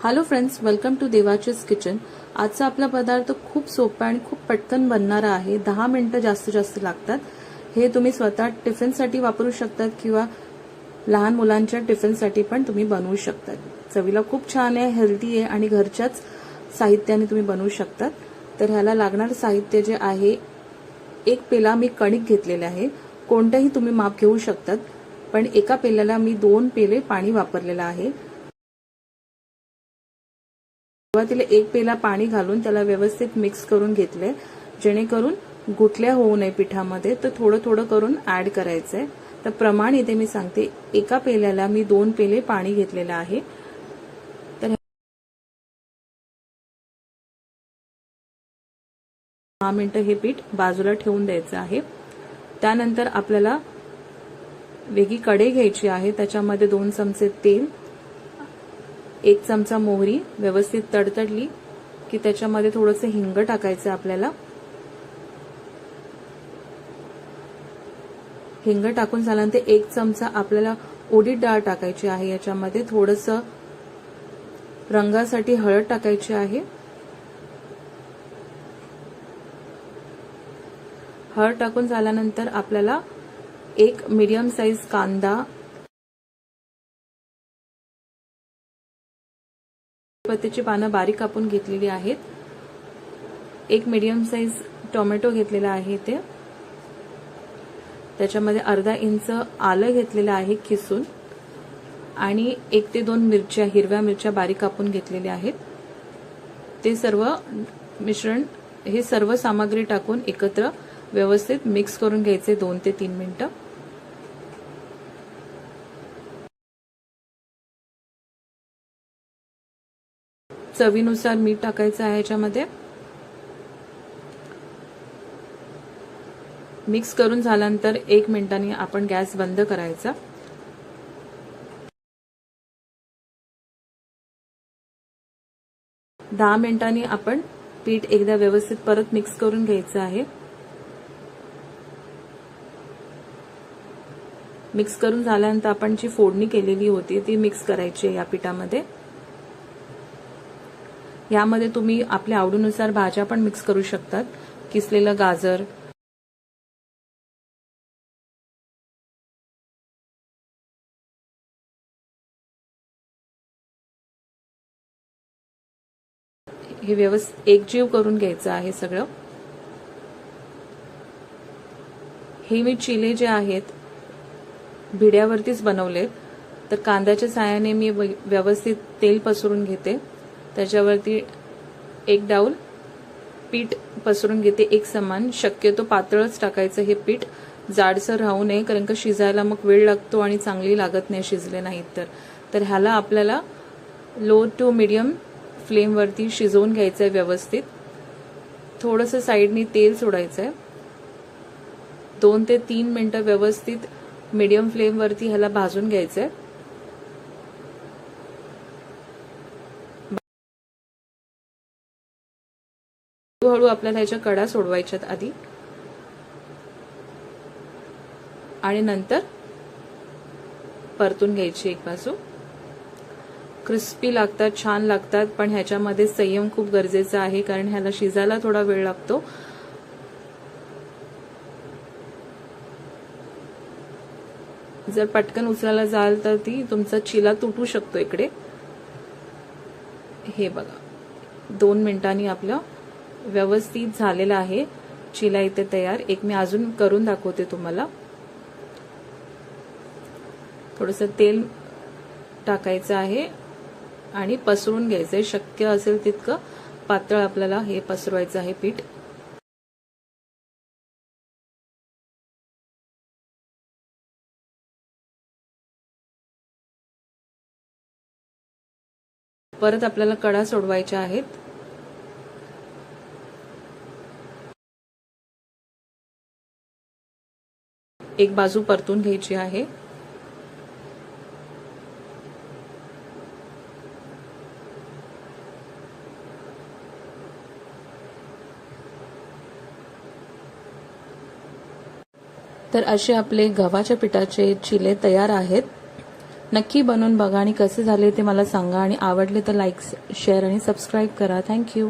Hello friends welcome to देवाचेस kitchen आजचा आपला पदार्थ खूप सोपा आणि खूप पटकन बनणारा आहे. दहा मिनिटं जास्तीत जास्त लागतात. हे तुम्ही स्वतः टिफिनसाठी वापरू शकतात किंवा लहान मुलांच्या टिफिनसाठी पण तुम्ही बनवू शकतात. चवीला खूप छान आहे हेल्दी आहे आणि घरच्याच साहित्याने तुम्ही बनवू शकतात. तर ह्याला लागणारं साहित्य जे आहे एक पेला मी कणिक घेतलेले आहे. कोणतंही तुम्ही माप घेऊ शकतात पण एका पेल्याला मी दोन पेले पाणी वापरलेलं आहे. सुरुवातीला एक पेला पाणी घालून त्याला व्यवस्थित मिक्स करून घेतले जेणेकरून गुठल्या होऊ नये पिठामध्ये तर थोडं थोडं करून ऍड करायचंय. तर प्रमाण इथे मी सांगते. एका पेल्याला मी दोन पेले पाणी घेतलेलं आहे. तर दहा मिनिटं हे पीठ बाजूला ठेवून द्यायचं आहे. त्यानंतर आपल्याला वेगळी कढई घ्यायची आहे. त्याच्यामध्ये दोन चमचे तेल एक चमचा मोहरी व्यवस्थित तडतडली की त्याच्यामध्ये थोडंसं हिंग टाकायचं आपल्याला. हिंग टाकून झाल्यानंतर एक चमचा आपल्याला उडीद डाळ टाकायची आहे याच्यामध्ये थोडंसं रंगासाठी हळद टाकायची आहे. हळद टाकून झाल्यानंतर आपल्याला एक मीडियम साईज कांदा पत्त्याची पानं बारीक कापून घेतलेली आहेत. एक मीडियम साईज टोमॅटो घेतलेला आहे ते त्याच्यामध्ये अर्धा इंच आलं घेतलेलं आहे खिसून. आणि एक ते दोन मिरच्या हिरव्या मिरच्या बारीक कापून घेतलेल्या आहेत. ते सर्व मिश्रण हे सर्व सामग्री टाकून एकत्र व्यवस्थित मिक्स करून घ्यायचे दोन ते तीन मिनटं. चवीनुसार मीठ टाकायचं आहे याच्यामध्ये. मिक्स करून झाल्यानंतर एक मिनिटांनी आपण गॅस बंद करायचा. दहा मिनिटांनी आपण पीठ एकदा व्यवस्थित परत मिक्स करून घ्यायचं आहे. मिक्स करून झाल्यानंतर आपण जी फोडणी केलेली होती ती मिक्स करायची आहे या पिठामध्ये. यामध्ये तुम्ही आपल्या आवडीनुसार भाज्या पण मिक्स करू शकतात. किसलेलं गाजर. हे व्यवस्थित एकजीव करून घ्यायचं आहे सगळं. हे मी चिले जे आहेत भिड्यावरतीच बनवलेत. तर कांद्याच्या साहाय्याने मी व्यवस्थित तेल पसरून घेते. त्याच्यावरती एक डाऊल पीठ पसरून घेते एक समान. शक्यतो पातळच टाकायचं हे पीठ. जाडसर राहू नये कारण का शिजायला मग वेळ लागतो आणि चांगली लागत नाही शिजले नाहीत तर. तर ह्याला आपल्याला लो टू मिडियम फ्लेमवरती शिजवून घ्यायचं आहे व्यवस्थित. थोडंसं साईडनी तेल सोडायचं आहे दोन ते तीन मिनटं व्यवस्थित मिडियम फ्लेमवरती ह्याला भाजून घ्यायचं आहे हळूहळू आपल्याला ह्याच्या कडा सोडवायच्यात आधी. आणि नंतर परतून घ्यायची एक बाजू. क्रिस्पी लागतात छान लागतात पण ह्याच्यामध्ये संयम खूप गरजेचा आहे कारण ह्याला शिजायला थोडा वेळ लागतो. जर पटकन उचलायला जाल तर ती तुमचा चिला तुटू शकतो इकडे. हे बघा. दोन मिनिटांनी आपलं व्यवस्थित झालेलं आहे. चिला इथे तयार. एक मी अजून करून दाखवते तुम्हाला. थोडस तेल टाकायचं आहे आणि पसरून घ्यायचंय. शक्य असेल तितकं पातळ आपल्याला हे पसरवायचं आहे पीठ. परत आपल्याला कडा सोडवायच्या आहेत. एक बाजू परतून घ्यायची आहे. तर असे आपले गव्हाच्या पिठाचे चिले तयार आहेत. नक्की बनवून बघा आणि कसे झाले ते मला सांगा आणि आवडले तर लाईक शेअर आणि सबस्क्राईब करा. Thank you